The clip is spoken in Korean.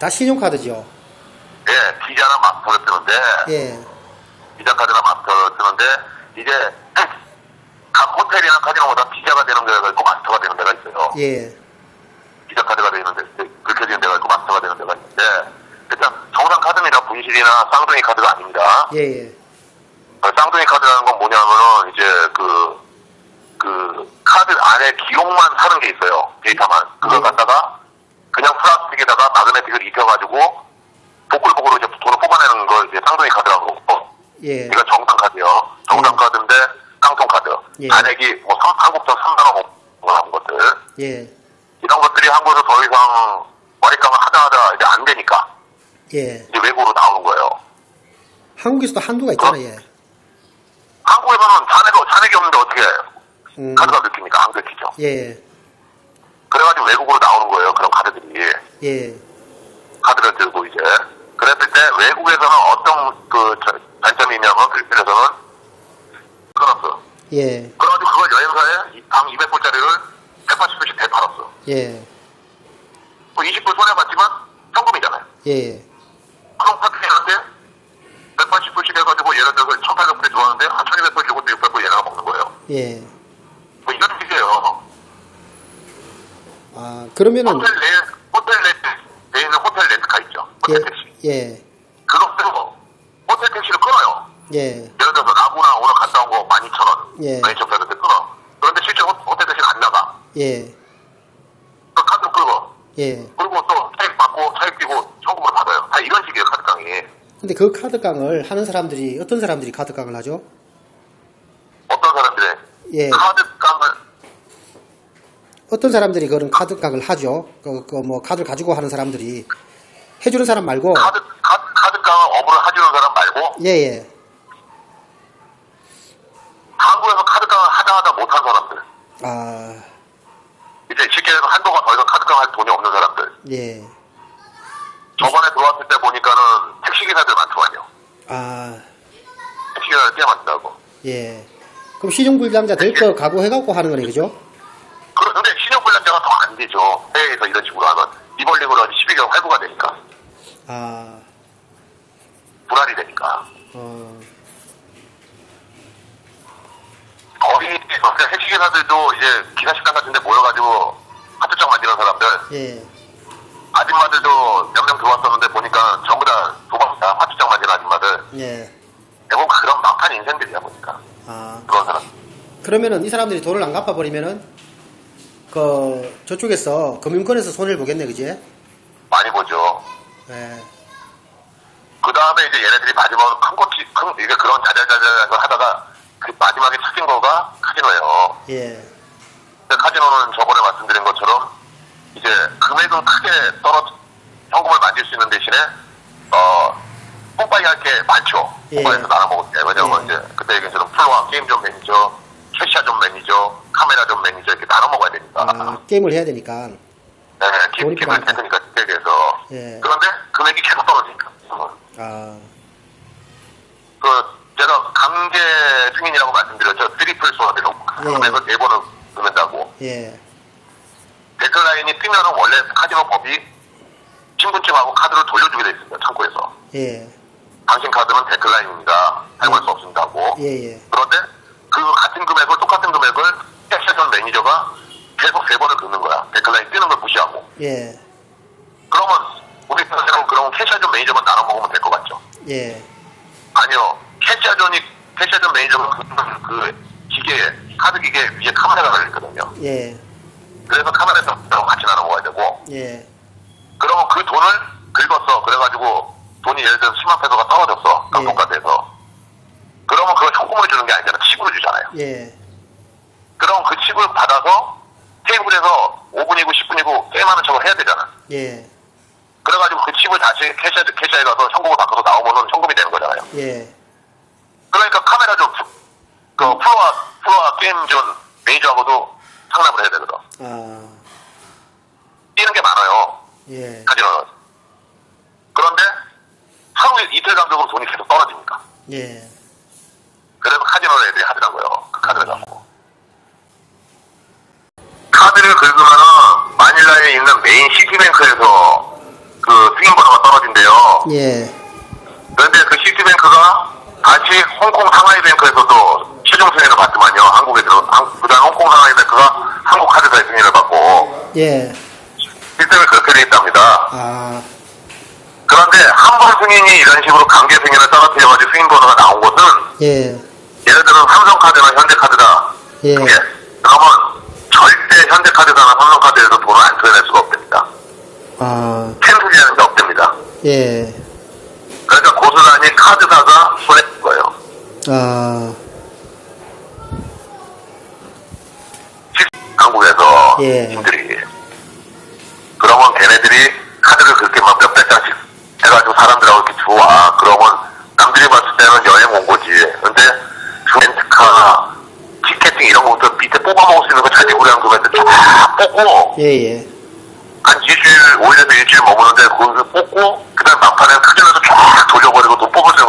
다 신용카드죠. 예, 비자나 마스터를 쓰는데 예. 비자 카드나 마스터를 쓰는데 이제 각 호텔이나 카지노마다 비자가 되는 데가 있고 마스터가 되는 데가 있어요. 예. 비자 카드가 되는 데 그렇게 되는 데가 있고 마스터가 되는 데가 있는데 일단 정상 카드입니다. 분실이나 쌍둥이 카드가 아닙니다. 예. 예. 어, 쌍둥이 카드라는 건 뭐냐면은 이제 그, 그 카드 안에 기록만 사는 게 있어요. 데이터만. 그걸 네. 갖다가 그냥 플라스틱에다가 마그네틱을 입혀가지고 보글보글 이제 돈을 뽑아내는 걸 이제 쌍둥이 카드라고 예. 이건 정상 카드요. 정상 네. 카드인데 깡통 카드. 예. 잔액이 뭐 삼- 한국돈 3만 원 하는 것들. 예. 이런 것들이 한국에서 더 이상 머리깡을 하다 하다 이제 안 되니까 예. 이제 외국으로 나오는 거예요. 한국에서도 한도가 있잖아요. 예. 한국에서는 잔액이, 잔액이 없는데 어떻게 음. 카드가 느낍니까? 안 느끼죠. 예. 그래가지고 외국으로 나오는 거예요. 그런 카드들이. 예. 카드를 들고 이제. 그랬을 때 외국에서는 어떤 그 저- 단점이냐면 필리핀에서는 끊었어. 예. 그래가지고 그걸 여행사에 이- 방 200불짜리를 180불씩 대팔았어. 예. 뭐 20불 손해봤지만 현금이잖아요. 예. 그럼 파트너한테 180불씩 해가지고 예를 들어서 1800불이 들어왔는데 한 1200불 주고 또 600불 얘네가 먹는 거예요. 예. 뭐 이런 식이에요. 아, 그러면은 호텔 내, 호텔 내, 내 있는 호텔 렌트카 있죠. 예. 호텔 택시. 예. 그것도 호텔 택시를 끊어요. 예. 예를 들어서 나구나 오늘 갔다 온 거 12,000원. 예. 12,000원 때 끊어. 그런데 실제 호, 호텔 택시가 안 나가. 예. 그 카드 끌고. 예. 그리고 또 차익 받고 차익 끼고 현금을 받아요. 다 이런 식이에요, 카드깡이. 근데 그 카드깡을 하는 사람들이 어떤 사람들이 카드깡을 하죠? 어떤 사람들이 예. 카드깡을 어떤 사람들이 그런 카드 깡을 하죠? 그, 그, 뭐, 카드를 가지고 하는 사람들이 해주는 사람 말고, 카드, 카드, 카드 깡을 업을 해주는 사람 말고 예, 예. 한국에서 카드 깡을 하다 하다 못한 사람들. 아, 이제 쉽게 해서 한동안 더 이상 카드 깡 할 돈이 없는 사람들. 예. 저번에 들어왔을 때 보니까는 택시기사들 많더만요. 아, 택시기사들 꽤 많다고. 예. 그럼 신용불량자 될 거 각오해갖고 하는 거네, 그죠? 신용불량자가 더 안 되죠. 해외에서 이런 식으로 하면. 리벌링으로 하면 12개월 할부가 되니까. 아, 불안이 되니까. 어, 거기, 그러니까 택시기사들도 이제 기사식당 같은 데 모여가지고 하트장 만지는 사람들, 예. 아줌마들도 몇 명 들어왔었는데 보니까 전부 다 도박이다. 하트장 만지는 아줌마들. 예. 대부분 그런 막판 인생들이야, 보니까. 아, 그런 사람. 그러면은 이 사람들이 돈을 안 갚아버리면은, 그, 저쪽에서, 금융권에서 손해를 보겠네, 그지? 많이 보죠. 예. 그 다음에 이제 얘네들이 마지막으로 큰 거치, 큰, 이게 그런 자잘자잘한 걸 하다가 그 마지막에 찾은 거가 카지노예요. 예. 카지노는 저번에 말씀드린 것처럼 이제 금액은 크게 떨어, 현금을 만질 수 있는 대신에, 어, 뽀빠이 할 게 많죠. 예. 뽀빠이에서 나눠 먹을 때. 왜냐면 예. 이제 그때 얘기처럼 플로어, 게임존 매니저, 캐시아존 매니저, 카메라존 매니저 이렇게 나눠 먹어야 되니까. 아, 게임을 해야 되니까. 네, 기, 돈이 기분이 많다. 됐으니까 스택에서. 예. 그런데 금액이 계속 떨어지니까. 아, 그 제가 강제 승인이라고 말씀드렸죠. 트리플 예. 금액을 네 번을 넣는다고. 예. 데클라인이 뜨면은 원래 카지노 법이 신분증하고 카드를 돌려주게 돼 있습니다. 창고에서. 예. 당신 카드는 데클라인입니다. 사용할 수 없습니다고. 예, 예. 그런데 그 같은 금액을 똑같은 금액을 택시전 매니저가 계속 세 번을 긋는 거야. 데클라인 뜨는 걸 무시하고. 예. 그러면 우리 사람은 그러면 캐시아전 매니저만 나눠 먹으면 될 것 같죠. 예. 아니요. 캐시아전이, 캐시아전 매니저가 그, 그 기계에, 카드 기계 위에 카메라가 걸려있거든요. 예. 그래서 카메라에서 같이 나눠 먹어야 되고, 예. 그러면 그 돈을 긁었어. 그래가지고 돈이 예를 들어서 10만 페소가 떨어졌어. 예. 깡통카드에서. 그러면 그걸 현금으로 주는 게 아니잖아. 칩으로 주잖아요. 예. 그럼 그 칩을 받아서 테이블에서 5분이고 10분이고 게임하는 척을 해야 되잖아. 예. 그래가지고 그 칩을 다시 캐시아, 캐시아에 가서 현금을 바꿔서 나오면은 현금이 되는 거잖아요. 예. 그러니까 카메라 좀, 그, 플로아, 플로아 게임존 매니저하고도 상담을 해야 되거든. 아, 뛰는 게 많아요. 예. 카지노는. 그런데 하루 이틀 간격으로 돈이 계속 떨어지니까. 예. 그래서 카지노 애들이 하더라고요. 그 카드를 갖고. 카드를 긁으면은 마닐라에 있는 메인 시티뱅크에서 그 승인 예. 그런데 그 시티뱅크가 다시 홍콩 상하이뱅크에서도 최종 승인을 받지만요. 한국에 들어, 한- 그다음 홍콩 상하이뱅크가 한국 카드사의 승인을 받고 예. 시스템이 그렇게 돼 있답니다. 아, 그런데 한 번 승인이 이런 식으로 강제 승인을 떨어뜨려가지고 승인 번호가 나온 것은 예. 예를 들어 삼성카드나 현대카드다. 예. 현대카드사나 삼성카드에서 돈을 안 토해낼 수가 없답니다. 아, 캔슬이라는 게 없답니다. 예. 그러니까 고스란히 카드사가 손해인 거예요. 아, 한국에서 예. 팀들이 그러면 걔네들이 카드를 그렇게 막 몇백 장씩 해가지고 사람들하고 이렇게 주와 그러면 남들이 봤을 때는 여행 온 거지 근데 렌트카 티켓팅 이런 거부터 밑에 뽑아먹을 수 있는 거 자지구량 금액들 쫙 뽑고 예, 예. 한 일주일 5일에서 일주일 머무는데 거기서 뽑고 그 다음 막판에 나서 쫙 돌려버리고 돈 뽑을 수있